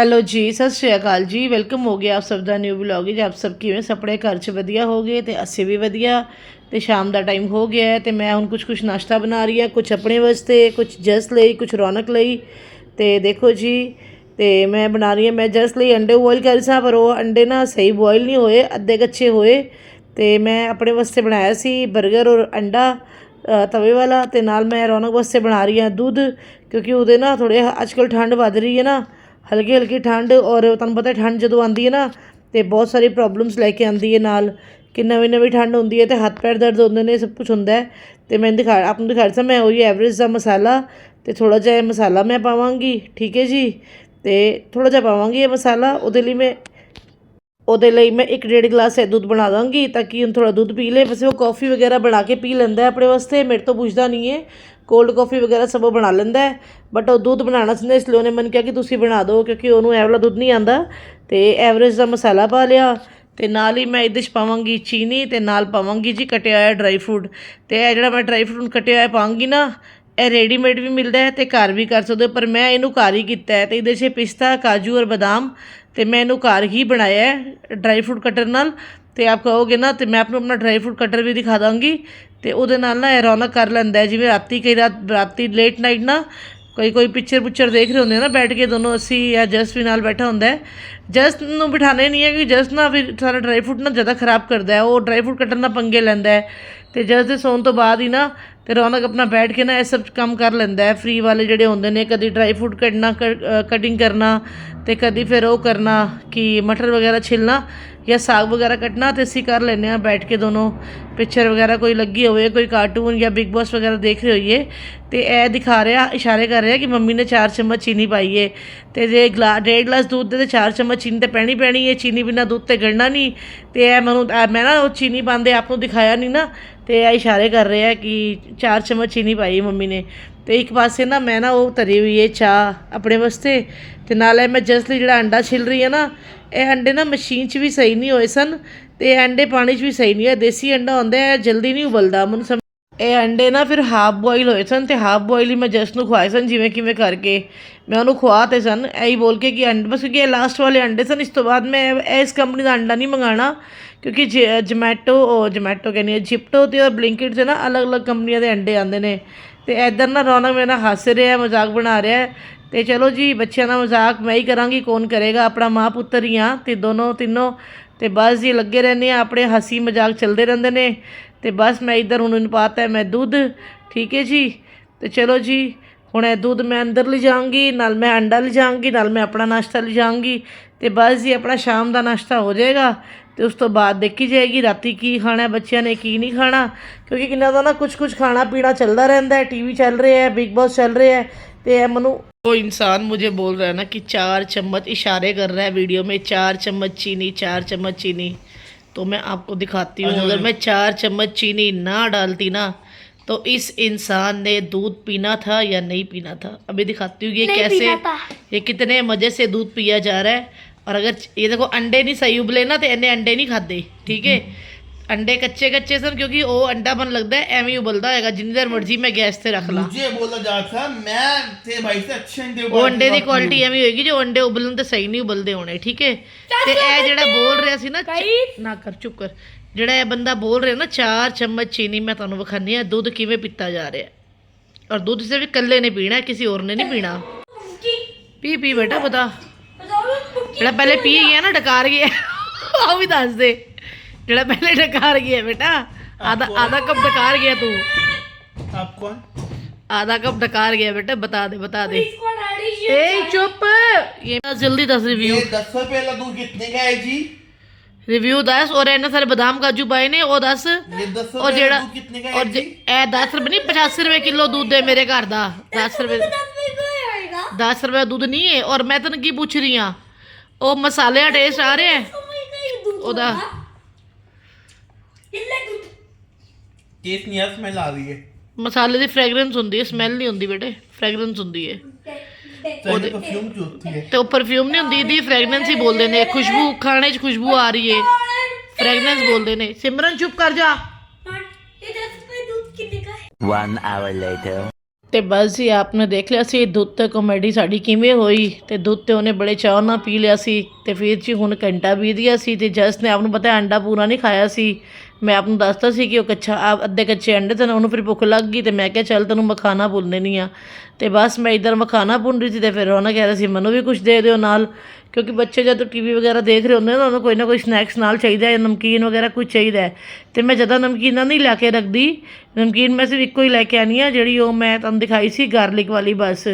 Hello ਜੀ, ਸਤਿ ਸ਼੍ਰੀ ਅਕਾਲ ਜੀ। ਵੈਲਕਮ ਹੋ ਗਿਆ ਆਪ ਸਭ ਦਾ ਨਿਊ ਵਲੌਗ ਵਿੱਚ। ਆਪ ਸਭ ਕਿਵੇਂ? ਸਪੜੇ ਘਰ 'ਚ ਵਧੀਆ ਹੋਗੇ ਤੇ ਅਸੀਂ ਵੀ ਵਧੀਆ। ਤੇ ਸ਼ਾਮ ਦਾ ਟਾਈਮ ਹੋ ਗਿਆ ਹੈ ਤੇ ਮੈਂ ਹੁਣ ਕੁਝ ਕੁਝ ਨਾਸ਼ਤਾ ਬਣਾ ਰਹੀ ਹਾਂ ਕੁਝ ਆਪਣੇ ਵਾਸਤੇ ਕੁਝ ਜਸ ਲਈ ਕੁਝ ਰੌਣਕ ਲਈ। ਤੇ ਦੇਖੋ ਜੀ, ਤੇ ਮੈਂ ਬਣਾ ਰਹੀ ਹਾਂ, ਮੈਂ ਜਸ ਲਈ ਅੰਡੇ ਬੋਇਲ ਕਰ ਸਾਂ, ਪਰ ਉਹ ਅੰਡੇ ਨਾ ਸਹੀ ਬੋਇਲ ਨਹੀਂ ਹੋਏ, ਅੱਧੇ ਕੱਚੇ ਹੋਏ। ਤੇ ਮੈਂ ਆਪਣੇ ਵਾਸਤੇ ਬਣਾਇਆ ਸੀ 버ਗਰ ਔਰ ਅੰਡਾ ਤਵੇ ਵਾਲਾ। ਤੇ ਨਾਲ ਮੈਂ ਰੌਣਕ ਵਾਸਤੇ ਬਣਾ ਰਹੀ ਹਾਂ ਦੁੱਧ, ਕਿਉਂਕਿ ਉਹਦੇ ਨਾ ਥੋੜੇ ਅੱਜਕੱਲ ਠੰਡ ਵੱਧ ਰਹੀ ਹੈ ਨਾ। ਹਲਕੀ ਹਲਕੀ ਠੰਡ ਔਰ ਤੁਹਾਨੂੰ ਪਤਾ ਠੰਡ ਜਦੋਂ ਆਉਂਦੀ ਹੈ ਨਾ ਤੇ ਬਹੁਤ ਸਾਰੀ ਪ੍ਰੋਬਲਮਸ ਲੈ ਕੇ ਆਉਂਦੀ ਹੈ ਨਾਲ, ਕਿ ਨਵੀਂ ਨਵੀਂ ਠੰਡ ਹੁੰਦੀ ਹੈ ਤੇ ਹੱਥ ਪੈਰ ਦਰਦ ਹੁੰਦੇ ਨੇ, ਸਭ ਕੁਝ ਹੁੰਦਾ ਹੈ। ਤੇ ਮੈਂ ਦਿਖਾ, ਆਪ ਨੂੰ ਦਿਖਾ ਰਿਹਾ ਮੈਂ ਉਹੀ ਐਵਰੇਜ ਦਾ ਮਸਾਲਾ ਤੇ ਥੋੜਾ ਜਿਹਾ ਇਹ ਮਸਾਲਾ ਮੈਂ ਪਾਵਾਂਗੀ, ਠੀਕ ਹੈ ਜੀ? ਤੇ ਥੋੜਾ ਜਿਹਾ ਪਾਵਾਂਗੀ ਇਹ ਮਸਾਲਾ, ਉਹਦੇ ਲਈ ਮੈਂ, ਉਹਦੇ ਲਈ ਮੈਂ ਇੱਕ ਡੇਢ ਗਲਾਸ ਇਹ ਦੁੱਧ ਬਣਾ ਦਾਂਗੀ, ਤਾਂ ਕਿ ਹੁਣ ਥੋੜਾ ਦੁੱਧ ਪੀ ਲੇ। ਵੈਸੇ ਉਹ ਕਾਫੀ ਵਗੈਰਾ ਬਣਾ ਕੇ ਪੀ ਲੈਂਦਾ ਹੈ ਆਪਣੇ ਵਾਸਤੇ, ਮੇਰੇ ਤੋਂ ਪੁੱਛਦਾ ਨਹੀਂ ਹੈ। ਕੋਲਡ ਕਾਫੀ ਵਗੈਰਾ ਸਭ ਉਹ ਬਣਾ ਲੈਂਦਾ ਹੈ। ਬਟ ਉਹ ਦੁੱਧ ਬਣਾਉਣਾ ਸੀ ਇਸ ਲਈ ਉਹਨੇ ਮੈਨੂੰ ਕਿਹਾ ਕਿ ਤੁਸੀਂ ਬਣਾ ਦਿਓ, ਕਿਉਂਕਿ ਉਹਨੂੰ ਇਹ ਵਾਲਾ ਦੁੱਧ ਨਹੀਂ ਆਂਦਾ ਤੇ ਐਵਰੇਜ ਦਾ ਮਸਾਲਾ ਪਾ ਲਿਆ। ਤੇ ਨਾਲ ਹੀ ਮੈਂ ਇਹਦੇ 'ਚ ਪਾਵਾਂਗੀ ਚੀਨੀ, ਤੇ ਨਾਲ ਪਾਵਾਂਗੀ ਜੀ ਕਟਿਆ ਹੋਇਆ ਡਰਾਈ ਫਰੂਟ ਤੇ ਇਹ ਜਿਹੜਾ ਮੈਂ ਡਰਾਈ ਫਰੂਟ ਕਟਿਆ ਹੋਇਆ ਪਾਵਾਂਗੀ ਨਾ, ਇਹ ਰੈਡੀਮੇਡ ਵੀ ਮਿਲਦਾ ਹੈ ਤੇ ਘਰ ਵੀ ਕਰ ਸਕਦੇ ਹੋ। ਪਰ ਮੈਂ ਇਹਨੂੰ ਘਰ ਹੀ ਕੀਤਾ ਹੈ। ਤੇ ਇਹਦੇ 'ਚ ਪਿਸਤਾ, ਕਾਜੂ ਔਰ ਬਦਾਮ, ਤੇ ਮੈਂ ਇਹਨੂੰ ਘਰ ਹੀ ਬਣਾਇਆ ਹੈ ਡਰਾਈ ਫਰੂਟ ਕਟਰ ਨਾਲ। ਤੇ ਆਪ ਕਹੋਗੇ ਨਾ, ਤੇ ਮੈਂ ਆਪ ਨੂੰ ਆਪਣਾ ਡਰਾਈ ਫਰੂਟ ਕਟਰ ਵੀ ਦਿਖਾ ਦਾਂਗੀ, ਤੇ ਉਹਦੇ ਨਾਲ ਨਾ ਇਹ ਰੌਣਕ ਕਰ ਲੈਂਦਾ ਜਿਵੇਂ ਰਾਤੀ ਕਈ ਰਾਤ, ਰਾਤੀ ਲੇਟ ਨਾਈਟ ਨਾ ਕੋਈ ਕੋਈ ਪਿਕਚਰ ਪੁੱਚਰ ਦੇਖ ਰਹੇ ਹੁੰਦੇ ਆ ਨਾ, ਬੈਠ ਕੇ ਦੋਨੋਂ ਅਸੀਂ ਜਾਂ ਜਸ ਵੀ ਨਾਲ ਬੈਠਾ ਹੁੰਦਾ ਹੈ। ਜਸਟ ਨੂੰ ਬਿਠਾਣੇ ਨਹੀਂ ਹੈ ਕਿ ਜਸਟ ਨਾ ਫਿਰ ਸਾਰਾ ਡਰਾਈ ਫਰੂਟ ਨਾ ਜ਼ਿਆਦਾ ਖਰਾਬ ਕਰਦਾ ਹੈ। ਉਹ ਡਰਾਈ ਫਰੂਟ ਕਟਰ ਨਾਲ ਪੰਗੇ ਲੈਂਦਾ ਹੈ। ਤੇ ਜਸਟ ਦੇ ਸੌਣ ਤੋਂ ਬਾਅਦ ਹੀ ਨਾ ਤੇ ਰੌਣਕ ਆਪਣਾ ਬੈਠ ਕੇ ਨਾ ਇਹ ਸਭ ਕੰਮ ਕਰ ਲੈਂਦਾ ਹੈ। ਫ੍ਰੀ ਵਾਲੇ ਜਿਹੜੇ ਹੁੰਦੇ ਨੇ, ਕਦੀ ਡਰਾਈ ਫਰੂਟ ਕੱਟਣਾ ਕਟਿੰਗ ਕਰਨਾ ਤੇ ਕਦੀ ਫਿਰ ਉਹ ਕਰਨਾ ਕਿ ਮਟਰ ਵਗੈਰਾ ਛਿਲਣਾ। ਜਾਂ ਸਾਗ ਵਗੈਰਾ ਕੱਟਣਾ ਤੇ ਅਸੀਂ ਕਰ ਲੈਂਦੇ ਆ ਬੈਠ ਕੇ ਦੋਨੋਂ ਪਿਕਚਰ ਵਗੈਰਾ ਕੋਈ ਲੱਗੀ ਹੋਵੇ, ਕੋਈ ਕਾਰਟੂਨ ਜਾਂ ਬਿਗ ਬੌਸ ਵਗੈਰਾ ਦੇਖ ਰਹੇ ਹੋਈਏ। ਤੇ ਇਹ ਦਿਖਾ ਰਿਹਾ, ਇਸ਼ਾਰੇ ਕਰ ਰਿਹਾ ਕਿ ਮੰਮੀ ਨੇ 4 ਚਮਚ ਚੀਨੀ ਪਾਈ ਏ। ਤੇ ਜੇ ਗਲਾ, ਡੇਢ ਗਲਾਸ ਦੁੱਧ ਦੇ ਤੇ 4 ਚਮਚ ਚੀਨੀ ਤੇ ਪੈਣੀ ਪੈਣੀ ਏ, ਚੀਨੀ ਬਿਨਾ ਦੁੱਧ ਤੇ ਗੜਨਾ ਨਹੀਂ। ਤੇ ਇਹ ਮੈਨੂੰ ਮੈਂ ਨਾ ਉਹ ਚੀਨੀ ਪਾਉਂਦੇ ਆਪ ਨੂੰ ਦਿਖਾਇਆ ਨਹੀਂ ਨਾ। ਤੇ ਇਹ ਇਸ਼ਾਰੇ ਕਰ ਰਿਹਾ ਕਿ 4 ਚਮਚ ਚੀਨੀ ਪਾਈ ਮੰਮੀ ਨੇ। ਤੇ ਇੱਕ ਪਾਸੇ ਨਾ ਮੈਂ ਨਾ ਉਹ ਧਰੀ ਹੋਈ ਏ ਚਾਹ ਆਪਣੇ ਵਾਸਤੇ। ਤੇ ਨਾਲ ਇਹ ਮੈਂ ਜਸਟ ਲਈ ਜਿਹੜਾ ਅੰਡਾ ਛਿਲ ਰਹੀ ਹੈ ਨਾ, ਇਹ ਅੰਡੇ ਨਾ ਮਸ਼ੀਨ 'ਚ ਵੀ ਸਹੀ ਨਹੀਂ ਹੋਏ ਸਨ ਤੇ ਇਹ ਅੰਡੇ ਪਾਣੀ 'ਚ ਵੀ ਸਹੀ ਨਹੀਂ ਹੋਏ, ਦੇਸੀ ਅੰਡਾ ਹੁੰਦਾ ਹੈ, ਜਲਦੀ ਨਹੀਂ ਉਬਲਦਾ, ਮੈਨੂੰ ਸਮਝ ਇਹ ਅੰਡੇ ਨਾ ਫਿਰ ਹਾਫ ਬੋਇਲ ਹੋਏ ਸਨ ਤੇ ਹਾਫ ਬੋਇਲ ਹੀ ਮੈਂ ਜਸਟ ਨੂੰ ਖਵਾਏ ਸਨ, ਜਿਵੇਂ ਕਿਵੇਂ ਕਰਕੇ ਮੈਂ ਉਹਨੂੰ ਖਵਾ ਤੇ ਸਨ ਐਂ ਬੋਲ ਕੇ ਕਿ ਅੰਡੇ ਬਸ ਕਿਉਂਕਿ ਇਹ ਲਾਸਟ ਵਾਲੇ ਅੰਡੇ ਸਨ, ਇਸ ਤੋਂ ਬਾਅਦ ਮੈਂ ਇਸ ਕੰਪਨੀ ਦਾ ਅੰਡਾ ਨਹੀਂ ਮੰਗਾਣਾ, ਕਿਉਂਕਿ ਜਮੈਟੋ ਉਹ ਜਮੈਟੋ ਕਹਿੰਦੀ ਹੈ ਜਿਪਟੋ ਤੇ ਔਰ ਬਲਿੰਕਿਟ 'ਤੇ ਨਾ ਅਲੱਗ-ਅਲੱਗ ਕੰਪਨੀਆਂ ਦੇ ਅੰਡੇ ਆਉਂਦੇ ਨੇ ਤੇ ਇੱਧਰ ਨਾ ਰੌਣਕ ਮੇਰਾ ਹੱਸ ਰਿਹਾ, ਮਜ਼ਾਕ ਬਣਾ ਰਿਹਾ ਤੇ ਚਲੋ ਜੀ, ਬੱਚਿਆਂ ਦਾ ਮਜ਼ਾਕ ਮੈਂ ਹੀ ਕਰਾਂਗੀ, ਕੌਣ ਕਰੇਗਾ? ਆਪਣਾ ਮਾਂ ਪੁੱਤਰ ਹੀ ਆ ਤੇ ਦੋਨੋਂ ਤਿੰਨੋਂ। ਤੇ ਬਸ ਜੀ, ਲੱਗੇ ਰਹਿੰਦੇ ਆ ਆਪਣੇ ਹੱਸੀ ਮਜ਼ਾਕ ਚੱਲਦੇ ਰਹਿੰਦੇ ਨੇ। ਤੇ ਬਸ ਮੈਂ ਇੱਧਰ ਹੁਣ ਇਹਨੂੰ ਪਾਤਾ ਮੈਂ ਦੁੱਧ। ਠੀਕ ਹੈ ਜੀ? ਤੇ ਚਲੋ ਜੀ, ਹੁਣ ਇਹ ਦੁੱਧ ਮੈਂ ਅੰਦਰ ਲਿਜਾਵਾਂਗੀ ਨਾਲ ਮੈਂ ਅੰਡਾ ਲਿਜਾਵਾਂਗੀ ਨਾਲ ਮੈਂ ਆਪਣਾ ਨਾਸ਼ਤਾ ਲਿਜਾਵਾਂਗੀ ਤੇ ਬਸ ਜੀ, ਆਪਣਾ ਸ਼ਾਮ ਦਾ ਨਾਸ਼ਤਾ ਹੋ ਜਾਏਗਾ। ਤੇ ਉਸ ਤੋਂ ਬਾਅਦ ਦੇਖੀ ਜਾਏਗੀ ਰਾਤੀ ਕੀ ਖਾਣਾ ਬੱਚਿਆਂ ਨੇ ਕੀ ਨਹੀਂ ਖਾਣਾ। ਕਿਉਂਕਿ ਕਿੰਨਾ ਦਾ ਨਾ ਕੁਝ ਕੁਝ ਖਾਣਾ ਪੀਣਾ ਚੱਲਦਾ ਰਹਿੰਦਾ ਹੈ, ਟੀਵੀ ਚੱਲ ਰਿਹਾ ਹੈ, ਬਿਗ ਬॉस ਚੱਲ ਰਿਹਾ ਹੈ। ਤੇ ਇਹ ਮੈਨੂੰ वो इंसान मुझे बोल रहा है ना कि चार चम्मच इशारे कर रहा है वीडियो में चार चम्मच चीनी चार चम्मच चीनी तो मैं आपको दिखाती हूँ अगर मैं चार चम्मच चीनी ना डालती ना तो इस इंसान ने दूध पीना था या नहीं पीना था अभी दिखाती हूँ ये कैसे ये कितने मज़े से दूध पिया जा रहा है और अगर ये देखो अंडे नहीं सही उबले ना तो इन्हें अंडे नहीं खाते ठीक है ਅੰਡੇ ਕੱਚੇ ਕੱਚੇ ਸਨ ਕਿਉਂਕਿ ਉਹ ਅੰਡਾ ਬਣ ਲੱਗਦਾ ਹੈ, ਐਵੇਂ ਹੀ ਉਬਲਦਾ ਹੋਏਗਾ ਜਿੰਨੀ ਦੇਰ ਮਰਜ਼ੀ ਮੈਂ ਗੈਸ ਤੇ ਰੱਖ ਲਾਂ मुझे बोला जाता था मैं थे भाई से अच्छे अंडे ਉਹ ਅੰਡੇ ਦੀ ਕੁਆਲਿਟੀ ਐਵੇਂ ਹੋਏਗੀ ਜੋ ਅੰਡੇ ਉਬਲਣ ਤੇ ਸਹੀ ਨਹੀਂ ਉਬਲਦੇ ਹੋਣੇ ਠੀਕ ਹੈ ਤੇ ਇਹ ਜਿਹੜਾ ਬੋਲ ਰਿਹਾ ਸੀ ਨਾ ਚ- ਨਾ ਕਰ ਚੁੱਪ ਕਰ ਜਿਹੜਾ ਇਹ ਬੰਦਾ ਬੋਲ ਰਿਹਾ ਨਾ 4 ਚਮਚ ਚੀਨੀ ਮੈਂ ਤੁਹਾਨੂੰ ਵਿਖਾਨੀ ਆ ਦੁੱਧ ਕਿਵੇਂ ਪੀਤਾ ਜਾ ਰਿਹਾ ਔਰ ਦੁੱਧ ਸਿਰਫ ਇਕੱਲੇ ਨੇ ਪੀਣਾ ਕਿਸੇ ਹੋਰ ਨੇ ਨਹੀਂ ਪੀਣਾ ਪੀ ਪੀ ਬੇਟਾ ਬਤਾ ਜਿਹੜਾ ਪਹਿਲੇ ਪੀ ਗਿਆ ਨਾ ਡਕਾਰ ਗਿਆ ਉਹ ਵੀ ਦੱਸ ਦੇ ਜਿਹੜਾ ਪਹਿਲੇ ਡਕਾਰ ਗਿਆ ਬੇਟਾ ਆਧਾ ਆਧਾ ਕੱਪ ਡਕਾਰ ਗਿਆ ਤੂੰ आप कौन आधा कप डकार गया बेटा बता दे बता दे ए चुप ये जल्दी दस रिव्यू ये दस सौ रुपये लड्डू कितने का है जी ਰਿਵਿਊ ਦੱਸ ਔਰ ਇਹਨਾਂ ਸਾਰੇ ਬਦਾਮ ਕਾਜੂ ਪਾਏ ਨੇ ਉਹ ਦੱਸ ये दस सौ ਔਰ रुपये ਜਿਹੜਾ लड्डू कितने का ਔਰ है ਜੇ- जी ਇਹ 10 ਰੁਪਏ ਨਹੀਂ 85 ਰੁਪਏ ਕਿਲੋ ਦੁੱਧ ਦੇ ਮੇਰੇ ਘਰ ਦਾ 10 ਰੁਪਏ 10 ਰੁਪਏ ਦੁੱਧ ਨਹੀਂ ਹੈ ਔਰ ਮੈਂ ਤੈਨੂੰ ਕੀ ਪੁੱਛ ਰਹੀ ਆ ਉਹ ਮਸਾਲੇ ਦਾ ਟੇਸਟ ਆ ਰਿਹਾ ਹੈ ਉਹਦਾ टेस्ट नहीं है स्मेल आ रही है ਮਸਾਲੇ ਦੀ ਫ੍ਰੈਗਰੈਂਸ ਹੁੰਦੀ ਹੈ ਸਮੈਲ ਨਹੀਂ ਹੁੰਦੀ ਬੇਟੇ ਫ੍ਰੈਗਰੈਂਸ ਹੁੰਦੀ ਹੈ तो ये परफ्यूम की होती है ਤੇ ਉਹ ਪਰਫਿਊਮ ਨਹੀਂ ਹੁੰਦੀ ਇਹਦੀ ਫ੍ਰੈਗਰੈਂਸ ਹੀ ਬੋਲਦੇ ਨੇ ਖੁਸ਼ਬੂ ਖਾਣੇ 'ਚ ਖੁਸ਼ਬੂ ਆ ਰਹੀ ਹੈ ਫ੍ਰੈਗਰੈਂਸ ਬੋਲਦੇ ਨੇ ਸਿਮਰਨ ਚੁੱਪ ਕਰ ਜਾ One hour later. ਤੇ ਬਸ ਜੀ, ਆਪਨੇ ਦੇਖ ਲਿਆ ਸੀ, ਦੁੱਧ ਤੇ ਕਾਮੇਡੀ ਸਾਡੀ ਕਿਵੇਂ ਹੋਈ ਤੇ ਦੁੱਧ ਤੇ ਉਹਨੇ ਬੜੇ ਚਾਅ ਨਾਲ ਪੀ ਲਿਆ ਸੀ ਤੇ ਫਿਰ ਜੀ ਹੁਣ ਘੰਟਾ ਬੀਤ ਗਿਆ ਸੀ ਤੇ ਜਸ ਨੇ ਆਪ ਨੂੰ ਪਤਾ ਅੰਡਾ ਪੂਰਾ ਨਹੀਂ ਖਾਇਆ ਸੀ। ਮੈਂ ਆਪ ਨੂੰ ਦੱਸਤਾ ਸੀ ਕਿ ਉਹ ਕੱਚਾ ਆ- ਅੱਧੇ ਕੱਚੇ ਅੰਡੇ ਤੇ ਉਹਨੂੰ ਫਿਰ ਭੁੱਖ ਲੱਗ ਗਈ ਤੇ ਮੈਂ ਕਿਹਾ ਚੱਲ ਤੈਨੂੰ ਮਖਾਣਾ ਭੁੰਨ ਦੇਣੀ ਆ। ਤੇ ਬਸ ਮੈਂ ਇਧਰ ਮਖਾਣਾ ਭੁੰਨ ਰਹੀ ਸੀ ਤੇ ਫਿਰ ਉਹਨਾਂ ਕਹਿ ਰਿਹਾ ਸੀ, ਮੈਨੂੰ ਵੀ ਕੁਝ ਦੇ ਦਿਓ ਨਾਲ। ਕਿਉਂਕਿ ਬੱਚੇ ਜਦੋਂ ਟੀਵੀ ਵਗੈਰਾ ਦੇਖ ਰਹੇ ਹੁੰਦੇ ਨੇ, ਉਹਨਾਂ ਨੂੰ ਕੋਈ ਨਾ ਕੋਈ ਸਨੈਕਸ ਨਾਲ ਚਾਹੀਦਾ ਹੈ, ਨਮਕੀਨ ਵਗੈਰਾ ਕੁਝ ਚਾਹੀਦਾ ਹੈ। ਤੇ ਮੈਂ ਜਦੋਂ ਨਮਕੀਨਾਂ ਨਹੀਂ ਲੈ ਕੇ ਰੱਖਦੀ। ਨਮਕੀਨ ਮੈਂ ਸਿਰਫ ਇੱਕੋ ਹੀ ਲੈ ਕੇ ਆਨੀ ਆ ਜਿਹੜੀ ਉਹ ਮੈਂ ਤੁਹਾਨੂੰ ਦਿਖਾਈ ਸੀ ਗਾਰਲਿਕ ਵਾਲੀ ਬਸ।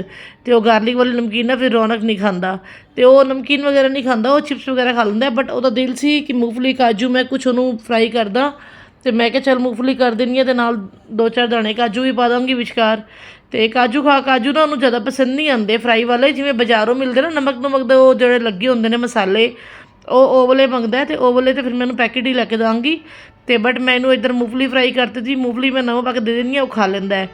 ਤੇ ਉਹ ਗਾਰਲਿਕ ਵਾਲੀ ਨਮਕੀਨ ਨਾ ਫਿਰ ਰੌਣਕ ਨਹੀਂ ਖਾਂਦਾ। ਤੇ ਉਹ ਨਮਕੀਨ ਵਗੈਰਾ ਨਹੀਂ ਖਾਂਦਾ, ਉਹ ਚਿਪਸ ਵਗੈਰਾ ਖਾ ਲੈਂਦਾ ਬਟ ਉਹਦਾ ਦਿਲ ਸੀ ਕਿ ਮੂੰਗਫਲੀ, ਕਾਜੂ ਮੈਂ ਕੁਝ ਉਹਨੂੰ ਫਰਾਈ ਕਰਦਾ। ਤੇ ਮੈਂ ਕਿਹਾ ਚੱਲ ਮੂੰਗਫਲੀ ਕਰ ਦਿੰਨੀ ਆ ਤੇ ਨਾਲ ਦੋ ਚਾਰ ਦਾਣੇ ਕਾਜੂ ਵੀ ਪਾ ਦਾਂਗੀ ਵਿਚਕਾਰ। ਤੇ ਕਾਜੂ ਖਾ, ਕਾਜੂ ਨਾ ਉਹਨੂੰ ਜ਼ਿਆਦਾ ਪਸੰਦ ਨਹੀਂ ਆਉਂਦੇ। ਫਰਾਈ ਵਾਲੇ ਜਿਵੇਂ ਬਾਜ਼ਾਰੋਂ ਮਿਲਦੇ ਨਾ ਨਮਕ ਨਮਕ ਦੇ ਉਹ ਜਿਹੜੇ ਲੱਗੇ ਹੁੰਦੇ ਨੇ ਮਸਾਲੇ, ਉਹ ਉਹ ਵਾਲੇ ਮੰਗਦਾ ਹੈ ਤੇ ਉਹ ਵਾਲੇ ਤੇ ਫਿਰ ਮੈਨੂੰ ਪੈਕੇਟ ਹੀ ਲੈ ਕੇ ਦਾਂਗੀ ਤੇ ਬਟ ਮੈਨੂੰ ਇੱਧਰ ਮੂੰਗਫਲੀ ਫਰਾਈ ਕਰਤੀ ਸੀ ਮੂੰਗਫਲੀ ਮੈਂ ਨਵਾਂ ਪਾ ਕੇ ਦੇ ਦਿੰਦੀ ਆ ਉਹ ਖਾ ਲੈਂਦਾ ਹੈ।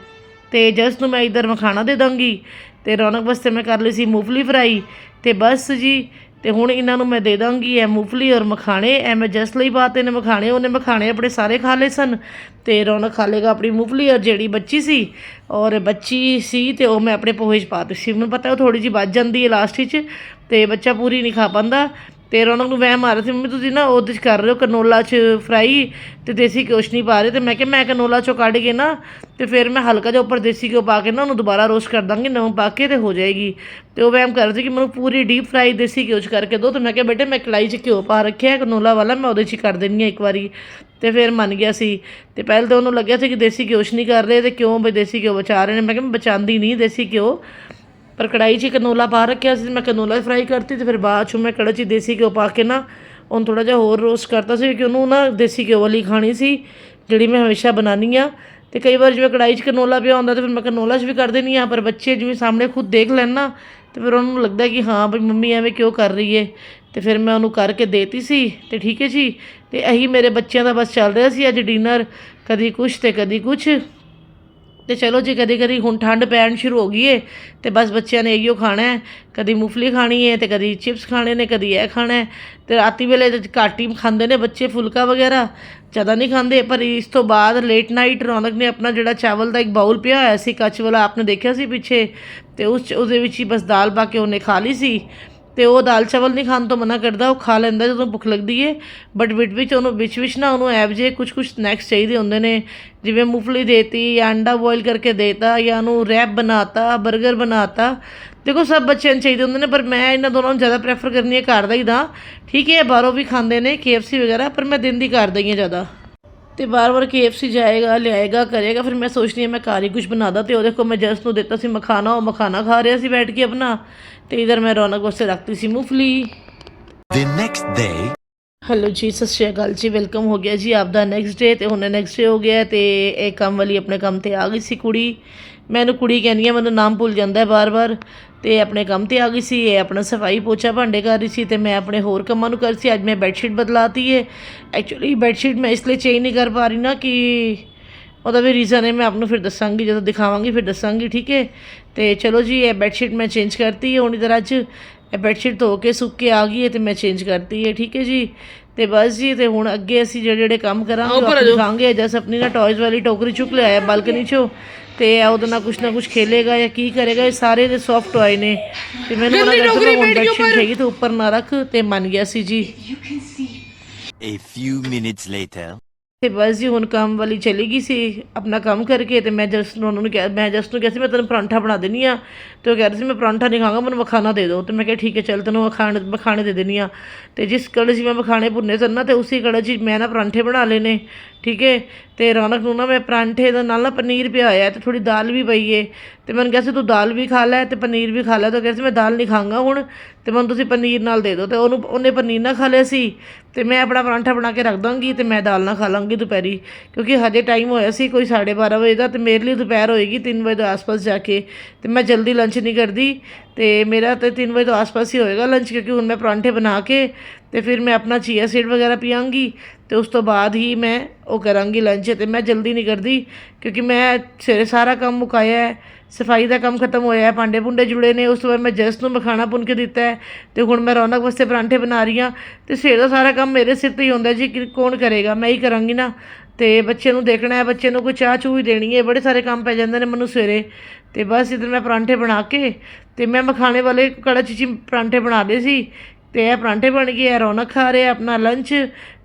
ਤੇ ਜਸ ਨੂੰ ਮੈਂ ਇੱਧਰ ਮਖਾਣਾ ਦੇ ਦਾਂਗੀ ਤੇ ਰੌਣਕ ਵਾਸਤੇ ਮੈਂ ਕਰ ਲਈ ਸੀ ਮੂੰਗਫਲੀ ਫਰਾਈ ਤੇ ਬਸ ਜੀ ਤੇ ਹੁਣ ਇਹਨਾਂ ਨੂੰ ਮੈਂ ਦੇ ਦਾਂਗੀ, ਇਹ ਮੂੰਗਫਲੀ ਔਰ ਮਖਾਣੇ ਐ ਮੈਂ ਜਸ ਲਈ ਬਾਤੇ ਨੇ ਮਖਾਣੇ, ਉਹਨੇ ਮਖਾਣੇ ਆਪਣੇ ਸਾਰੇ ਖਾ ਲਏ ਸਨ ਤੇ ਰੌਣਕ ਖਾ ਲੇਗਾ ਆਪਣੀ ਮੂੰਗਫਲੀ ਔਰ ਜਿਹੜੀ ਬੱਚੀ ਸੀ ਔਰ ਬੱਚੀ ਸੀ ਤੇ ਉਹ ਮੈਂ ਆਪਣੇ ਪੋਹੇ 'ਚ ਪਾ ਦਿੱਤੀ ਸੀ। ਮੈਨੂੰ ਪਤਾ ਉਹ ਥੋੜੀ ਜਿਹੀ ਵੱਜ ਜਾਂਦੀ ਹੈ ਲਾਸਟ 'ਚ ਤੇ ਬੱਚਾ ਪੂਰੀ ਨਹੀਂ ਖਾ ਪਾਉਂਦਾ ਤੇ ਰੌਣਕ ਨੂੰ ਵਹਿਮ ਆ ਰਿਹਾ ਸੀ, ਮੰਮੀ, ਤੁਸੀਂ ਨਾ ਉਹਦੇ 'ਚ ਕਰ ਰਹੇ ਹੋ ਕਨੋਲਾ 'ਚ ਫਰਾਈ ਤੇ ਦੇਸੀ ਘਿਓ ਨਹੀਂ ਪਾ ਰਹੇ। ਤੇ ਮੈਂ ਕਿਹਾ, ਮੈਂ ਕਨੋਲਾ 'ਚੋਂ ਕੱਢ ਕੇ ਨਾ ਤੇ ਫਿਰ ਮੈਂ ਹਲਕਾ ਜਿਹਾ ਉੱਪਰ ਦੇਸੀ ਘਿਓ ਪਾ ਕੇ ਨਾ ਉਹਨੂੰ ਦੁਬਾਰਾ ਰੋਸਟ ਕਰ ਦਾਂਗੀ, ਨਮਕ ਪਾ ਕੇ ਤੇ ਹੋ ਜਾਏਗੀ। ਤੇ ਉਹ ਵਹਿਮ ਕਰ ਰਹੀ ਸੀ ਕਿ ਮੈਨੂੰ ਪੂਰੀ ਡੀਪ ਫਰਾਈ ਦੇਸੀ ਘਿਓ 'ਚ ਕਰਕੇ ਦਿਓ ਤੇ ਮੈਂ ਕਿਹਾ, ਬੇਟੇ, ਮੈਂ ਕੜਾਈ 'ਚ ਘਿਓ ਪਾ ਰੱਖਿਆ ਕਨੋਲਾ ਵਾਲਾ, ਮੈਂ ਉਹਦੇ 'ਚ ਕਰ ਦਿੰਦੀ ਹਾਂ ਇੱਕ ਵਾਰੀ। ਤੇ ਫਿਰ ਮੰਨ ਗਿਆ ਸੀ। ਤੇ ਪਹਿਲਾਂ ਤਾਂ ਉਹਨੂੰ ਲੱਗਿਆ ਸੀ ਕਿ ਦੇਸੀ ਘਿਓ ਨਹੀਂ ਕਰ ਰਹੇ ਤੇ ਕਿਉਂ ਬਈ ਦੇਸੀ ਘਿਓ ਬਚਾ ਰਹੇ ਨੇ? ਮੈਂ ਕਿਹਾ, ਮੈਂ ਬਚਾਉਂਦੀ ਨਹੀਂ ਦੇਸੀ ਘਿਓ। ਪਰ ਕੜਾਈ 'ਚ ਕਨੋਲਾ ਪਾ ਰੱਖਿਆ ਸੀ ਤੇ ਮੈਂ ਕਨੋਲਾ ਫਰਾਈ ਕਰਤੀ ਤੇ ਫਿਰ ਬਾਅਦ 'ਚੋਂ ਮੈਂ ਕੜਾਈ 'ਚ ਦੇਸੀ ਘਿਓ ਪਾ ਕੇ ਨਾ ਉਹਨੂੰ ਥੋੜਾ ਜਿਹਾ ਹੋਰ ਰੋਸਟ ਕਰਤਾ ਸੀ ਕਿ ਉਹਨੂੰ ਨਾ ਦੇਸੀ ਘਿਓ ਵਾਲੀ ਖਾਣੀ ਸੀ, ਜਿਹੜੀ ਮੈਂ ਹਮੇਸ਼ਾ ਬਣਾਉਂਦੀ ਆ। ਤੇ ਕਈ ਵਾਰ ਜਿਵੇਂ ਕੜਾਈ 'ਚ ਕਨੋਲਾ ਪਿਆ ਹੁੰਦਾ ਤੇ ਫਿਰ ਮੈਂ ਕਨੋਲਾ 'ਚ ਵੀ ਕਰ ਦਿੰਦੀ ਆ, ਪਰ ਬੱਚੇ ਜਿਵੇਂ ਸਾਹਮਣੇ ਖੁਦ ਦੇਖ ਲੈਣ ਨਾ, ਤੇ ਫਿਰ ਉਹਨਾਂ ਨੂੰ ਲੱਗਦਾ ਕਿ ਹਾਂ ਬਈ ਮੰਮੀ ਐਵੇਂ ਕਿਉਂ ਕਰ ਰਹੀ ਏ। ਤੇ ਫਿਰ ਮੈਂ ਉਹਨੂੰ ਕਰਕੇ ਦੇਤੀ ਸੀ, ਤੇ ਠੀਕ ਹੈ ਜੀ। ਤੇ ਇਹੀ ਮੇਰੇ ਬੱਚਿਆਂ ਦਾ ਬਸ ਚੱਲ ਰਿਹਾ ਸੀ ਅੱਜ ਡਿਨਰ ਕਦੀ ਕੁਛ ਤੇ ਕਦੀ ਕੁਛ। ਤੇ ਚਲੋ ਜੇ ਕਦੀ ਕਦੀ ਹੁਣ ਠੰਡ ਪੈਣ ਸ਼ੁਰੂ ਹੋ ਗਈ ਏ, ਤੇ ਬਸ ਬੱਚਿਆਂ ਨੇ ਇਹੀਓ ਖਾਣਾ ਹੈ, ਕਦੀ ਮੂੰਗਫਲੀ ਖਾਣੀ ਹੈ ਤੇ ਕਦੀ ਚਿਪਸ ਖਾਣੇ ਨੇ, ਕਦੀ ਇਹ ਖਾਣਾ ਹੈ। ਤੇ ਰਾਤੀ ਵੇਲੇ ਘੱਟ ਹੀ ਖਾਂਦੇ ਨੇ ਬੱਚੇ ਫੁਲਕਾ ਵਗੈਰਾ, ਜ਼ਿਆਦਾ ਨਹੀਂ ਖਾਂਦੇ, ਪਰ ਇਸ ਤੋਂ ਬਾਅਦ ਲੇਟ ਨਾਈਟ ਰੌਣਕ ਨੇ ਆਪਣਾ ਜਿਹੜਾ ਚਾਵਲ ਦਾ ਇੱਕ ਬਾਉਲ ਪਿਆ ਹੋਇਆ ਸੀ, ਕੱਚ ਵਾਲਾ, ਆਪਨੇ ਦੇਖਿਆ ਸੀ ਪਿੱਛੇ? ਤੇ ਉਸ ਉਹਦੇ ਵਿੱਚ ਹੀ ਬਸ ਦਾਲ ਪਾ ਕੇ ਉਹਨੇ ਖਾ ਲਈ ਸੀ। ਤੇ ਉਹ ਦਾਲ ਚਾਵਲ ਨਹੀਂ ਖਾਣ ਤੋਂ ਮਨਾ ਕਰਦਾ, ਉਹ ਖਾ ਲੈਂਦਾ ਜਦੋਂ ਭੁੱਖ ਲੱਗਦੀ ਏ। ਬਟ ਵਿੱਚ ਵਿੱਚ ਉਹਨੂੰ, ਵਿੱਚ ਵਿੱਚ ਨਾ ਉਹਨੂੰ ਐਵ ਜੇ ਕੁਝ ਕੁਝ ਸਨੈਕਸ ਚਾਹੀਦੇ ਹੁੰਦੇ ਨੇ। ਜਿਵੇਂ ਮੂੰਗਫਲੀ ਦੇਤੀ, ਜਾਂ ਅੰਡਾ ਬੋਇਲ ਕਰਕੇ ਦੇਤਾ, ਜਾਂ ਉਹਨੂੰ ਰੈਪ ਬਣਾਤਾ 버ਗਰ ਬਣਾਤਾ। ਦੇਖੋ, ਸਭ ਬੱਚਿਆਂ ਨੂੰ ਚਾਹੀਦੇ ਹੁੰਦੇ ਨੇ, ਪਰ ਮੈਂ ਇਹਨਾਂ ਦੋਨਾਂ ਨੂੰ ਜ਼ਿਆਦਾ ਪ੍ਰੈਫਰ ਕਰਨੀ ਹੈ ਘਰ ਦਾ ਹੀ ਦਾ ਠੀਕ ਹੈ ਬਾਹਰੋਂ ਵੀ ਖਾਂਦੇ ਨੇ KFC ਵਗੈਰਾ, ਪਰ ਮੈਂ ਦਿਨ ਦੀ ਘਰ ਦਾ ਹੀ ਹਾਂ ਜ਼ਿਆਦਾ। ਤੇ ਬਾਰ-ਬਾਰ KFC ਜਾਏਗਾ, ਲਿਆਏਗਾ, ਕਰੇਗਾ, ਫਿਰ ਮੈਂ ਸੋਚਦੀ ਹਾਂ ਮੈਂ ਘਰ ਹੀ ਕੁਝ ਬਣਾਦਾ ਤੇ ਉਹ ਦੇਖੋ ਮੈਂ ਜਸ ਨੂੰ ਦਿੱਤਾ ਸੀ ਮਖਾਣਾ, ਉਹ ਮਖਾਣਾ ਖਾ ਰਿਹਾ ਸੀ ਬੈਠ ਕੇ ਆਪਣਾ। ਤੇ ਇਧਰ ਮੈਂ ਰੌਣਕ ਵਾਸਤੇ ਰੱਖਤੀ ਸੀ ਮੂੰਗਫਲੀ। The next day. ਹੈਲੋ ਜੀ ਸਤਿ ਸ਼੍ਰੀ ਅਕਾਲ ਜੀ ਵੈਲਕਮ ਹੋ ਗਿਆ ਜੀ ਆਪ ਦਾ ਨੈਕਸਟ ਡੇ ਤੇ ਹੁਣ ਨੈਕਸਟ ਡੇ ਹੋ ਗਿਆ ਤੇ ਇਹ ਕੰਮ ਵਾਲੀ ਆਪਣੇ ਕੰਮ ਤੇ ਆ ਗਈ ਸੀ ਕੁੜੀ। ਮੈਨੂੰ ਕੁੜੀ ਕਹਿੰਦੀ ਆ ਮੈਨੂੰ ਨਾਮ ਭੁੱਲ ਜਾਂਦਾ ਹੈ ਬਾਰ-ਬਾਰ। ਤੇ ਆਪਣੇ ਕੰਮ ਤੇ ਆ ਗਈ ਸੀ ਇਹ ਆਪਣਾ ਸਫ਼ਾਈ ਪੋਚਾ ਭਾਂਡੇ ਕਰ ਰਹੀ ਸੀ ਤੇ ਮੈਂ ਆਪਣੇ ਹੋਰ ਕੰਮਾਂ ਨੂੰ ਕਰ ਸੀ। ਅੱਜ ਮੈਂ ਬੈੱਡਸ਼ੀਟ ਬਦਲਾਤੀ ਹੈ ਐਕਚੁਅਲੀ ਬੈੱਡਸ਼ੀਟ ਮੈਂ ਇਸ ਲਈ ਚੇਂਜ ਨਹੀਂ ਕਰ ਪਾ ਰਹੀ ਨਾ ਕਿ ਉਹਦਾ ਵੀ ਰੀਜ਼ਨ ਹੈ ਮੈਂ ਆਪ ਨੂੰ ਫਿਰ ਦੱਸਾਂਗੀ ਜਦੋਂ ਦਿਖਾਵਾਂਗੀ ਫਿਰ ਦੱਸਾਂਗੀ ਠੀਕ ਹੈ? ਤੇ ਚਲੋ ਜੀ ਇਹ ਬੈੱਡਸ਼ੀਟ ਮੈਂ ਚੇਂਜ ਕਰਤੀ ਹੈ ਹੁਣ ਇਧਰ ਅੱਜ। ਇਹ ਬੈੱਡਸ਼ੀਟ ਧੋ ਕੇ ਸੁੱਕ ਕੇ ਆ ਗਈ ਹੈ ਤੇ ਮੈਂ ਚੇਂਜ ਕਰਤੀ ਹੈ ਠੀਕ ਹੈ ਜੀ? ਤੇ ਬਸ ਜੀ ਤੇ ਹੁਣ ਅੱਗੇ ਅਸੀਂ ਜਿਹੜੇ ਜਿਹੜੇ ਕੰਮ ਕਰਾਂਗੇ ਉਹ ਆਪਾਂ ਦਿਖਾਵਾਂਗੇ ਜਸ ਆਪਣੀ ਨਾ ਟੌਇਜ਼ ਵਾਲੀ ਟੋਕਰੀ ਚੁੱਕ ਲਿਆਇਆ ਬਾਲਕਨੀ ਚੋਂ। ਤੇ ਇਹ ਉਹਦੇ ਨਾਲ ਕੁਛ ਨਾ ਕੁਛ ਖੇਲੇਗਾ ਜਾਂ ਕੀ ਕਰੇਗਾ ਇਹ ਸਾਰੇ ਦੇ ਸੌਫਟ ਟੌਏ ਨੇ। ਤੇ ਮੈਨੂੰ ਉਹਨਾਂ ਦਾ ਬੈੱਡਸ਼ੀਟ ਚਾਹੀਏ ਤੇ ਉੱਪਰ ਨਾ ਰੱਖ ਤੇ ਮੰਨ ਗਿਆ ਸੀ ਜੀ। A few minutes later. ਤੇ ਬਸ ਜੀ, ਹੁਣ ਕੰਮ ਵਾਲੀ ਚਲੀ ਗਈ ਸੀ, ਆਪਣਾ ਕੰਮ ਕਰਕੇ ਤੇ ਮੈਂ ਜਸ ਨੂੰ ਉਹਨਾਂ ਨੂੰ ਕਿਹਾ, ਮੈਂ ਜਸ ਨੂੰ ਕਿਹਾ ਸੀ, ਮੈਂ ਤੈਨੂੰ ਪਰਾਂਠਾ ਬਣਾ ਦੇਣੀ ਆ। ਤੇ ਉਹ ਕਹਿ ਰਹੀ ਸੀ, ਮੈਂ ਪਰਾਂਠਾ ਨਹੀਂ ਖਾਵਾਂਗਾ ਮੈਨੂੰ ਮਖਾਣਾ ਦੇ ਦਿਓ। ਤੇ ਮੈਂ ਕਿਹਾ, ਠੀਕ ਹੈ, ਚੱਲ ਤੈਨੂੰ ਮਖਾਣੇ ਮਖਾਣੇ ਦੇ ਦੇਣੀ ਆ। ਤੇ ਜਿਸ ਕੜੇ 'ਚ ਮੈਂ ਮਖਾਣੇ ਭੁੰਨੇ ਸਨ ਨਾ, ਤੇ ਉਸੇ ਕੜੇ 'ਚ ਮੈਂ ਨਾ ਪਰਾਂਠੇ ਬਣਾ ਲਏ ਨੇ, ਠੀਕ ਹੈ ਤੇ ਰੌਣਕ ਨੂੰ ਨਾ ਮੈਂ ਪਰਾਂਠੇ ਦਾ ਨਾਲ ਨਾ ਪਨੀਰ ਪਿਆ ਹੋਇਆ, ਤੇ ਥੋੜੀ ਦਾਲ ਵੀ ਪਈ ਏ। ਤੇ ਮੈਨੂੰ ਕਿਹਾ ਸੀ, ਤੂੰ ਦਾਲ ਵੀ ਖਾ ਲੈ ਤੇ ਪਨੀਰ ਵੀ ਖਾ ਲੈ। ਤਾਂ ਕਹਿੰਦਾ ਸੀ, ਮੈਂ ਦਾਲ ਨਹੀਂ ਖਾਂਗਾ ਹੁਣ, ਤੇ ਮੈਨੂੰ ਤੁਸੀਂ ਪਨੀਰ ਨਾਲ ਦੇ ਦਿਓ। ਤੇ ਉਹਨੂੰ, ਉਹਨੇ ਪਨੀਰ ਨਾ ਖਾ ਲਿਆ ਸੀ, ਤੇ ਮੈਂ ਆਪਣਾ ਪਰਾਂਠਾ ਬਣਾ ਕੇ ਰੱਖ ਦਾਂਗੀ ਤੇ ਮੈਂ ਦਾਲ ਨਾ ਖਾ ਲਾਂਗੀ ਦੁਪਹਿਰੀ, ਕਿਉਂਕਿ ਹਜੇ ਟਾਈਮ ਹੋਇਆ ਸੀ ਕੋਈ 12:30 ਵਜੇ ਦਾ, ਤੇ ਮੇਰੇ ਲਈ ਦੁਪਹਿਰ ਹੋਏਗੀ 3 ਵਜੇ ਦੇ ਆਸ-ਪਾਸ ਜਾ ਕੇ। ਤੇ ਮੈਂ ਜਲਦੀ ਲੰਚ ਨਹੀਂ ਕਰਦੀ, ਤੇ ਮੇਰਾ ਤੇ 3 ਵਜੇ ਤੋਂ ਆਸ-ਪਾਸ ਹੀ ਹੋਏਗਾ ਲੰਚ ਕਿਉਂਕਿ ਹੁਣ ਮੈਂ ਪਰਾਂਠੇ ਬਣਾ ਕੇ ਤੇ ਫਿਰ ਮੈਂ ਆਪਣਾ ਚੀਆ ਸੀਡ ਵਗੈਰਾ ਪੀਵਾਂਗੀ ਤੇ ਉਸ ਤੋਂ ਬਾਅਦ ਹੀ ਮੈਂ ਉਹ ਕਰਾਂਗੀ ਲੰਚ ਤੇ ਮੈਂ ਜਲਦੀ ਨਹੀਂ ਕਰਦੀ ਕਿਉਂਕਿ ਮੈਂ ਸਵੇਰੇ ਸਾਰਾ ਕੰਮ ਮੁਕਾਇਆ ਹੈ, ਸਫ਼ਾਈ ਦਾ ਕੰਮ ਖਤਮ ਹੋਇਆ ਹੈ, ਭਾਂਡੇ ਭੁੰਡੇ ਜੁੜੇ ਨੇ, ਉਸ ਤੋਂ ਬਾਅਦ ਮੈਂ ਜਸ ਨੂੰ ਮਖਾਣਾ ਭੁੰਨ ਕੇ ਦਿੱਤਾ ਹੈ ਤੇ ਹੁਣ ਮੈਂ ਰੌਣਕ ਵਾਸਤੇ ਪਰਾਂਠੇ ਬਣਾ ਰਹੀ ਹਾਂ ਤੇ ਸਵੇਰ ਦਾ ਸਾਰਾ ਕੰਮ ਮੇਰੇ ਸਿਰ ਤੇ ਹੀ ਹੁੰਦਾ ਜੀ ਕਿ ਕੌਣ ਕਰੇਗਾ, ਮੈਂ ਹੀ ਕਰਾਂਗੀ ਨਾ ਤੇ ਬੱਚੇ ਨੂੰ ਦੇਖਣਾ ਹੈ, ਬੱਚੇ ਨੂੰ ਕੋਈ ਚਾਹ ਚੂਹ ਹੀ ਦੇਣੀ ਹੈ, ਬੜੇ ਸਾਰੇ ਕੰਮ ਪੈ ਜਾਂਦੇ ਨੇ ਮੈਨੂੰ ਸਵੇਰੇ ਤੇ ਬਸ ਇਧਰ ਮੈਂ ਪਰਾਂਠੇ ਬਣਾ ਕੇ ਤੇ ਮੈਂ ਮਖਾਣੇ ਵਾਲੇ ਕੜਾ ਚੀਚੀ ਪਰਾਂਠੇ ਬਣਾ ਲਏ ਸੀ ਤੇ ਇਹ ਪਰਾਂਠੇ ਬਣ ਗਏ ਇਹ ਰੌਣਕ ਖਾ ਰਿਹਾ ਆਪਣਾ ਲੰਚ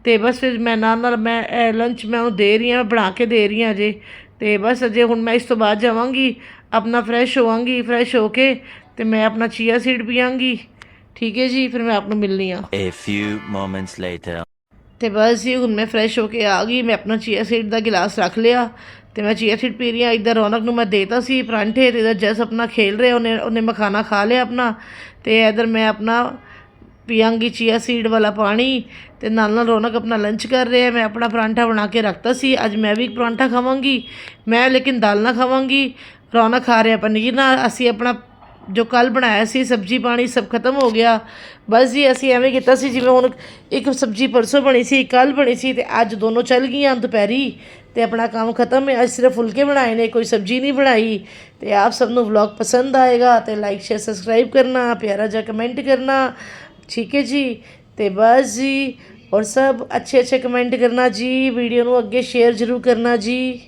ਤੇ ਬਸ ਫਿਰ ਮੈਂ ਨਾਲ ਨਾਲ ਮੈਂ ਇਹ ਲੰਚ ਮੈਂ ਉਹਨੂੰ ਦੇ ਰਹੀ ਹਾਂ ਬਣਾ ਕੇ ਦੇ ਰਹੀ ਹਾਂ ਅਜੇ। ਤੇ ਬਸ ਅਜੇ ਹੁਣ ਮੈਂ ਇਸ ਤੋਂ ਬਾਅਦ ਜਾਵਾਂਗੀ ਆਪਣਾ ਫਰੈਸ਼ ਹੋਵਾਂਗੀ ਫਰੈਸ਼ ਹੋ ਕੇ ਤੇ ਮੈਂ ਆਪਣਾ ਚੀਆ ਸੀਡ ਪੀਵਾਂਗੀ ਠੀਕ ਹੈ ਜੀ ਫਿਰ ਮੈਂ ਆਪ ਨੂੰ ਮਿਲਣੀ ਆ। A few moments later. ਤੇ ਬਸ ਜੀ ਹੁਣ ਮੈਂ ਫਰੈਸ਼ ਹੋ ਕੇ ਆ ਗਈ ਮੈਂ ਆਪਣਾ ਚੀਆ ਸੀਡ ਦਾ ਗਿਲਾਸ ਰੱਖ ਲਿਆ। ਤੇ ਮੈਂ ਚੀਆ ਸੀਡ ਪੀ ਰਹੀ ਹਾਂ ਇੱਧਰ ਰੌਣਕ ਨੂੰ ਮੈਂ ਦੇਤਾ ਸੀ ਪਰਾਂਠੇ ਤੇ ਇੱਧਰ ਜਸ ਆਪਣਾ ਖੇਲ ਰਿਹਾ ਉਹਨੇ ਉਹਨੇ ਮਖਾਣਾ ਖਾ ਲਿਆ ਆਪਣਾ। ਤੇ ਇੱਧਰ ਮੈਂ ਆਪਣਾ ਪੀਆਂਗੀ ਚੀਆ ਸੀਡ ਵਾਲਾ ਪਾਣੀ ਤੇ ਨਾਲ ਨਾਲ ਰੌਣਕ ਆਪਣਾ ਲੰਚ ਕਰ ਰਿਹਾ ਮੈਂ ਆਪਣਾ ਪਰਾਂਠਾ ਬਣਾ ਕੇ ਰੱਖਤਾ ਸੀ। ਅੱਜ ਮੈਂ ਵੀ ਪਰਾਂਠਾ ਖਾਵਾਂਗੀ। ਮੈਂ ਲੇਕਿਨ ਦਾਲ ਨਾ ਖਾਵਾਂਗੀ। ਰੌਣਕ ਖਾ ਰਿਹਾ ਪਨੀਰ ਨਾਲ। ਅਸੀਂ ਆਪਣਾ ਜੋ ਕੱਲ ਬਣਾਇਆ ਸੀ, ਸਬਜੀ ਪਾਣੀ ਸਭ ਖਤਮ ਹੋ ਗਿਆ। ਬਸ ਜੀ, ਅਸੀਂ ਐਵੇਂ ਕੀਤਾ ਸੀ, ਜਿਵੇਂ ਹੁਣ ਇੱਕ ਸਬਜੀ ਪਰਸੋਂ ਬਣੀ ਸੀ ਕੱਲ ਬਣੀ ਸੀ ਤੇ ਅੱਜ ਦੋਨੋਂ ਚੱਲ ਗਈਆਂ ਦੁਪਹਿਰੀ ਤੇ ਆਪਣਾ ਕੰਮ ਖਤਮ ਹੈ। ਅੱਜ ਸਿਰਫ ਫੁਲਕੇ ਬਣਾਏ ਨੇ, ਕੋਈ ਸਬਜੀ ਨਹੀਂ ਬਣਾਈ। ਤੇ ਆਪ ਸਭ ਨੂੰ ਵਲੌਗ ਪਸੰਦ ਆਏਗਾ ਤੇ ਲਾਈਕ ਸ਼ੇਅਰ ਸਬਸਕ੍ਰਾਈਬ ਕਰਨਾ, ਪਿਆਰਾ ਜਿਹਾ ਕਮੈਂਟ ਕਰਨਾ। ਠੀਕ ਹੈ ਜੀ? ਤੇ ਬਸ ਜੀ, ਔਰ ਸਭ ਅੱਛੇ ਅੱਛੇ ਕਮੈਂਟ ਕਰਨਾ ਜੀ ਵੀਡੀਓ ਨੂੰ ਅੱਗੇ ਸ਼ੇਅਰ ਜ਼ਰੂਰ ਕਰਨਾ ਜੀ।